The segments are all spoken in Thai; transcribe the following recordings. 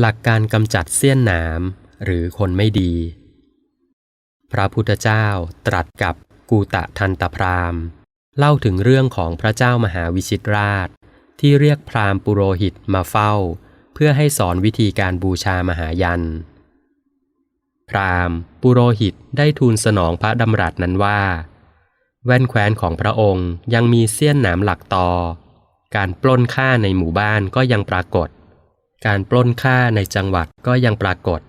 หลักการกำจัดเสี้ยนหนามหรือคนไม่ดี พระพุทธเจ้าตรัสกับกูตะทันตพราหม์เล่าถึงเรื่องของพระเจ้ามหาวิชิตราช ที่เรียกพรามปุโรหิตมาเฝ้า เพื่อให้สอนวิธีการบูชามหายัน พรามปุโรหิตได้ทูลสนองพระดำรัสนั้นว่า แว่นแคว้นของพระองค์ยังมีเสี้ยนหนามหลักตอ การปล้นฆ่าในหมู่บ้านก็ยังปรากฏ การปล้นฆ่าในจังหวัดก็ยังปรากฏ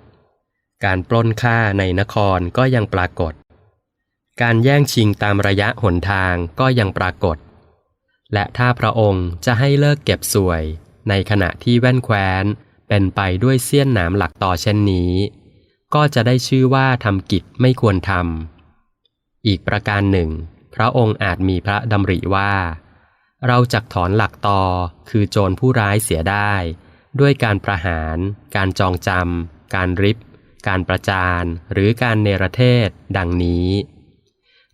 การปล้นฆ่าในนครก็ยังปรากฏ การแย่งชิงตามระยะหนทางก็ยังปรากฏ และถ้าพระองค์จะให้เลิกเก็บสวย ในขณะที่แว่นแคว้น เป็นไปด้วยเสี้ยนหนามหลักต่อเช่นนี้ ก็จะได้ชื่อว่าทำกิจไม่ควรทำ อีกประการหนึ่ง พระองค์อาจมีพระดำริว่า เราจักถอนหลักตอคือโจรผู้ร้ายเสียได้ ด้วยการประหาร การจองจำ การริบ การประจาน หรือการเนรเทศ ดังนี้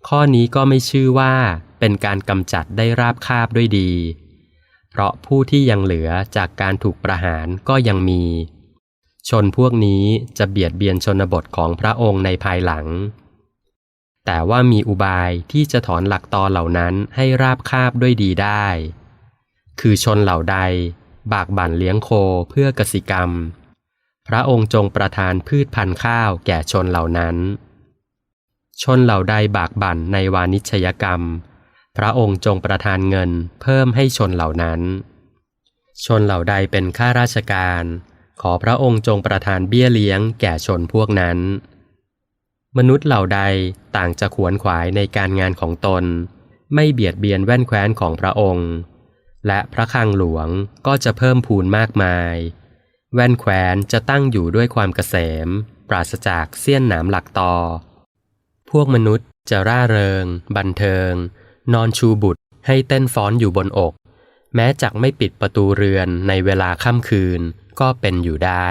ข้อนี้ก็ไม่ชื่อว่าเป็นการกำจัดได้ราบคาบด้วยดี เพราะผู้ที่ยังเหลือจากการถูกประหารก็ยังมี ชนพวกนี้จะเบียดเบียนชนบทของพระองค์ในภายหลัง แต่ว่ามีอุบายที่จะถอนหลักตอเหล่านั้นให้ราบคาบด้วยดีได้ คือชนเหล่าใด บากบั่นเลี้ยงโคเพื่อกสิกรรม พระองค์จงประทานพืชพันธุ์ข้าวแก่ชนเหล่านั้น ชนเหล่าใดบากบั่นในวานิชยกรรม พระองค์จงประทานเงินเพิ่มให้ชนเหล่านั้น ชนเหล่าใดเป็นข้าราชการ ขอพระองค์จงประทานเบี้ยเลี้ยงแก่ชนพวกนั้น มนุษย์เหล่าใดต่างจะขวนขวายในการงานของตน ไม่เบียดเบียนแว่นแคว้นของพระองค์ และพระคลังหลวงก็จะเพิ่มพูนมากมาย แว่นแคว้นจะตั้งอยู่ด้วยความเกษม ปราศจากเสี้ยนหนามหลักตอ พวกมนุษย์จะร่าเริง บันเทิง นอนชูบุตรให้เต้นฟ้อนอยู่บนอก แม้จักไม่ปิดประตูเรือนในเวลาค่ำคืนก็เป็นอยู่ได้